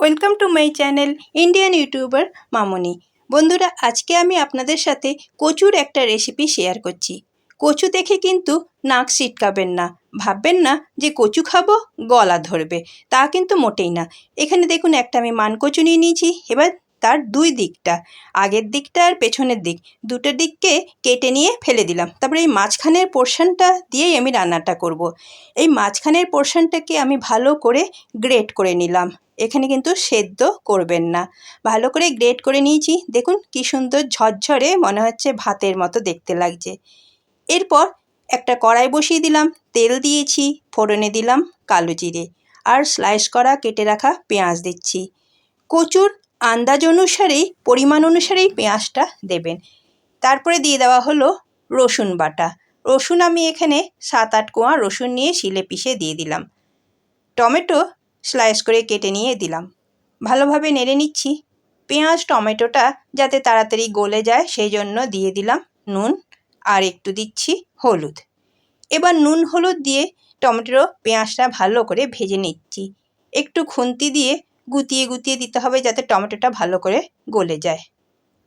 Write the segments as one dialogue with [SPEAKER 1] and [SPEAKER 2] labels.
[SPEAKER 1] Welcome to my channel Indian YouTuber Mamoni বন্ধুরা, আজকে আমি আপনাদের সাথে কচুর একটা রেসিপি শেয়ার করছি। কচু দেখে কিন্তু নাক সিটকাবেন না। ভাববেন না যে কচু খাব, গলা ধরবে। তা কিন্তু মোটেই না। এখানে দেখুন, একটা আমি মান কচু নিয়ে নিয়েছি। এবার তার দুই দিকটা, আগের দিকটা আর পেছনের দিক। দুটো দিককে কেটে নিয়ে ফেলে দিলাম। তারপরে এই মাঝখানের পোর্শনটা দিয়েই আমি রান্নাটা করব। এই মাঝখানের পোর্শনটাকে আমি ভালো করে গ্রেট করে নিলাম। এখানে কিন্তু সেদ্ধ করবেন না। ভালো করে গ্রেট করে নিয়েছি। দেখুন কি সুন্দর ঝরঝরে মনে হচ্ছে ভাতের মতো দেখতে লাগছে। এরপর একটা কড়াই বসিয়ে দিলাম। তেল দিয়েছি, ফোড়নে দিলাম কালো জিরে। আর স্লাইস করা, কেটে রাখা পেঁয়াজ দিচ্ছি। কচুর আন্দাজ অনুসারেই পরিমাণ অনুসারেই পেঁয়াজটা দেবেন। তারপরে দিয়ে দেওয়া হলো রসুন বাটা। রসুন আমি এখানে সাত আট কোয়া রসুন নিয়ে শিলে পিষে দিয়ে দিলাম। টমেটো স্লাইস করে কেটে নিয়ে দিলাম। ভালোভাবে নেড়ে নিচ্ছি। পেঁয়াজ, টমেটোটা যাতে তাড়াতাড়ি গলে যায় সেই জন্য দিয়ে দিলাম নুন আর একটু দিচ্ছি হলুদ। এবার নুন হলুদ দিয়ে টমেটো পেঁয়াজটা ভালো করে ভেজে নিচ্ছি। একটু খুন্তি দিয়ে গুতিয়ে গুতিয়ে দিতে হবে যাতে টমেটোটা ভালো করে গলে যায়।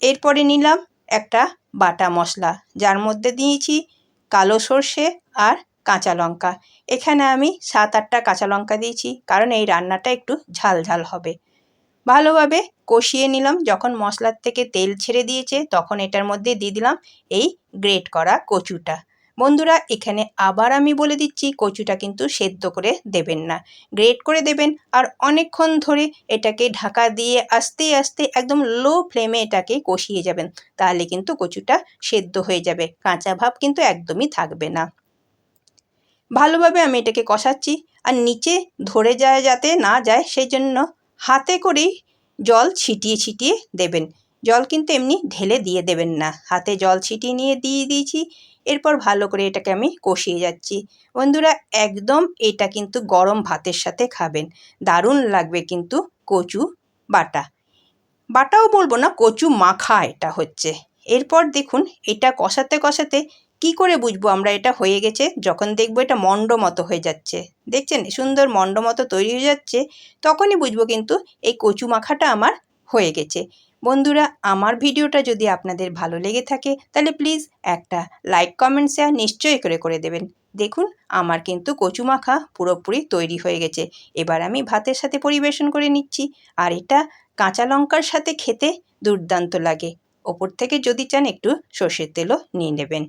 [SPEAKER 1] এরপরে নিলাম একটা বাটা মশলা, যার মধ্যে দিয়েছি কালো সর্ষে আর কাঁচা লঙ্কা। এখানে আমি সাত আটটা কাঁচা লঙ্কা দিয়েছি, কারণ এই রান্নাটা একটু ঝাল ঝাল হবে। ভালোভাবে কষিয়ে নিলাম, যখন মশলার থেকে তেল ছেড়ে দিয়েছে, তখন এটার মধ্যে দিয়ে দিলাম এই গ্রেট করা কচুটা। বন্ধুরা, এখানে আবার আমি বলে দিচ্ছি, কচুটা কিন্তু সেদ্ধ করে দেবেন না। গ্রেট করে দেবেন আর অনেকক্ষণ ধরে এটাকে ঢাকা দিয়ে আস্তে আস্তে একদম লো ফ্লেমে এটাকে কষিয়ে যাবেন, তাহলে কিন্তু কচুটা সেদ্ধ হয়ে যাবে, কাঁচা ভাব কিন্তু একদমই থাকবে না। ভালোভাবে আমি এটাকে কষাচ্ছি, আর নিচে ধরে যায় যাতে না যায় সেই জন্য হাতে করেই জল ছিটিয়ে ছিটিয়ে দেবেন। জল কিন্তু এমনি ঢেলে দিয়ে দেবেন না। হাতে জল ছিটিয়ে নিয়ে দিয়ে দিয়েছি এরপর ভালো করে এটাকে আমি কষিয়ে যাচ্ছি। বন্ধুরা, একদম এটা কিন্তু গরম ভাতের সাথে খাবেন। দারুণ লাগবে কিন্তু কচু বাটা। বাটাও বলব না, কচু মাখা এটা হচ্ছে। এরপর দেখুন, এটা কষাতে কষাতে কি করে বুঝব আমরা এটা হয়ে গেছে? যখন দেখব এটা মণ্ড মতো হয়ে যাচ্ছে। দেখছেন? সুন্দর মণ্ড মতো তৈরি হয়ে যাচ্ছে, তখনই বুঝব কিন্তু এই কচু মাখাটা আমার হয়ে গেছে। বন্ধুরা, আমার ভিডিওটা যদি আপনাদের ভালো লেগে থাকে, তাহলে প্লিজ একটা লাইক কমেন্ট শেয়ার নিশ্চয়ই করে করে দেবেন। দেখুন, আমার কিন্তু কচু মাখা পুরোপুরি তৈরি হয়ে গেছে। এবার আমি ভাতের সাথে পরিবেশন করে নিচ্ছি। আর এটা কাঁচা লঙ্কার সাথে খেতে দুর্দান্ত লাগে। ওপর থেকে যদি চান, একটু সর্ষের তেলও নিয়ে নেবেন।